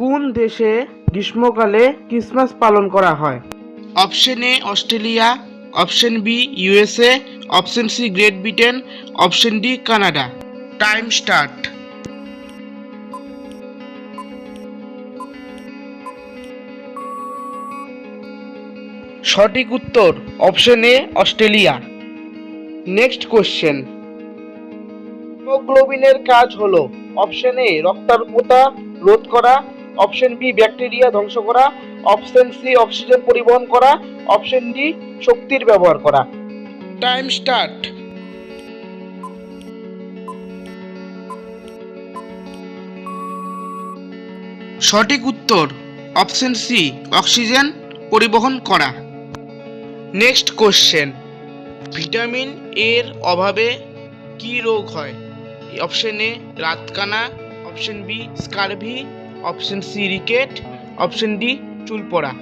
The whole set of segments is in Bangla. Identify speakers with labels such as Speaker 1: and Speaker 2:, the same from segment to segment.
Speaker 1: কোন দেশে গ্রীষ্মকালে ক্রিসমাস পালন করা হয়? Option A Australia, option B USA, option C Great Britain, option D Canada. Time start. সঠিক উত্তর option A Australia. Next question. হিমোগ্লোবিনের কাজ হলো অপশন এ রক্তাল্পতা রোধ করা অপশন বি, ব্যাকটেরিয়া ধ্বংস করা। অপশন সি, অক্সিজেন পরিবহন করা। অপশন ডি, শক্তির ব্যবহার করা। টাইম স্টার্ট সঠিক উত্তর, অপশন সি, অক্সিজেন পরিবহন করা। নেক্সট কোশ্চেন ভিটামিন এর অভাবে কি রোগ হয়? অপশন এ রাতকানা, option B, scurvy option C rickets, option D চুল পড়া।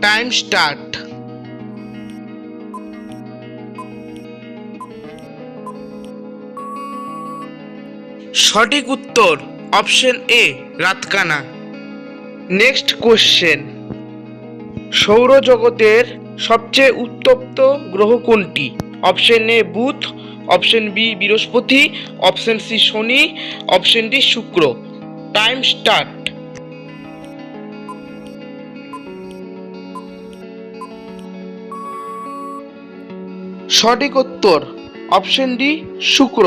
Speaker 1: Time start. সঠিক উত্তর, অপশন এ, রাতকানা। Next question. সৌরজগতের সবচেয়ে উত্তপ্ত গ্রহ কোনটি? অপশন এ, বুধ, অপশন বি, বৃহস্পতি, অপশন সি, শনি, অপশন ডি, শুক্র। টাইম স্টার্ট সঠিক উত্তর অপশন ডি শুক্র।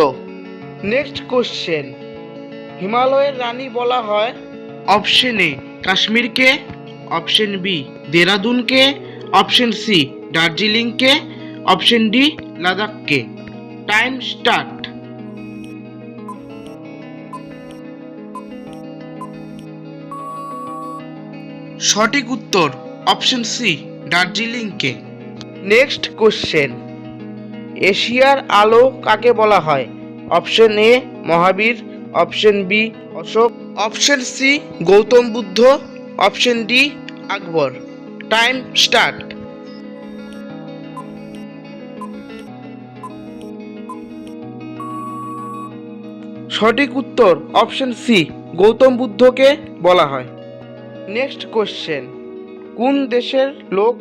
Speaker 1: নেক্সট কোশ্চেন হিমালয়ের রানী বলা হয় অপশন এ কাশ্মীরকে অপশন বি দেরাদুনকে অপশন সি দার্জিলিংকে অপশন ডি লাদাখকে। টাইম স্টার্ট সঠিক উত্তর অপশন সি, দার্জিলিংকে। Next question. এশিয়ার আলো কাকে বলা হয়? Option A, Mahavir. Option B, Ashoka. Option C, Gautam Buddha. Option D, Akbar. Time start. সঠিক উত্তর অপশন সি, গৌতম বুদ্ধকে বলা হয়। নেক্সট কোশ্চেন কোন দেশের লোক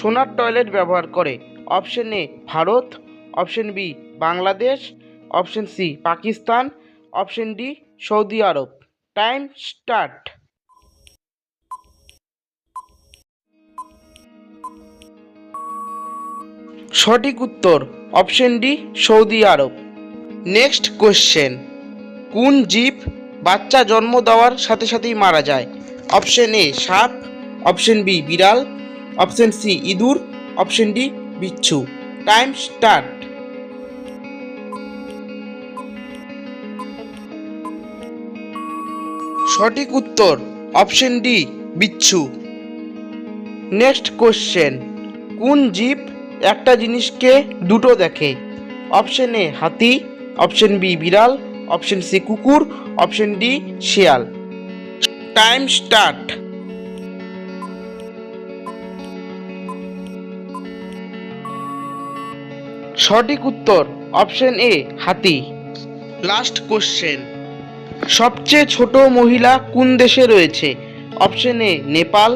Speaker 1: সোনার টয়লেট ব্যবহার করে? Option A Bharat. Option B Bangladesh. Option C Pakistan. Option D Saudi Arab. Time start সঠিক উত্তর অপশন ডি সৌদি আরব। নেক্সট কোশ্চেন কোন জীব বাচ্চা জন্ম দেওয়ার সাথে সাথেই মারা যায়? অপশন এ সাপ, অপশন বি বিড়াল, অপশন সি ইঁদুর, অপশন ডি বিচ্ছু। Time start. সঠিক উত্তর, অপশন ডি বিচ্ছু। নেক্সট কোশ্চেন, কোন জীব একটা জিনিসকে দুটো দেখে? অপশন এ হাতি, অপশন বি বিড়াল, অপশন সি কুকুর, অপশন ডি শিয়াল। Time start. সঠিক উত্তর অপশন এ হাতি। লাস্ট কোশ্চেন সবচেয়ে ছোট মহিলা কোন দেশে রয়েছে? Option A Nepal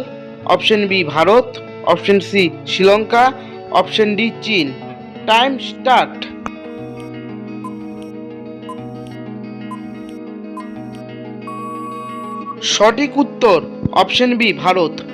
Speaker 1: option B Bharat option C Sri Lanka option D চীন। Time start. সঠিক উত্তর অপশন বি ভারত।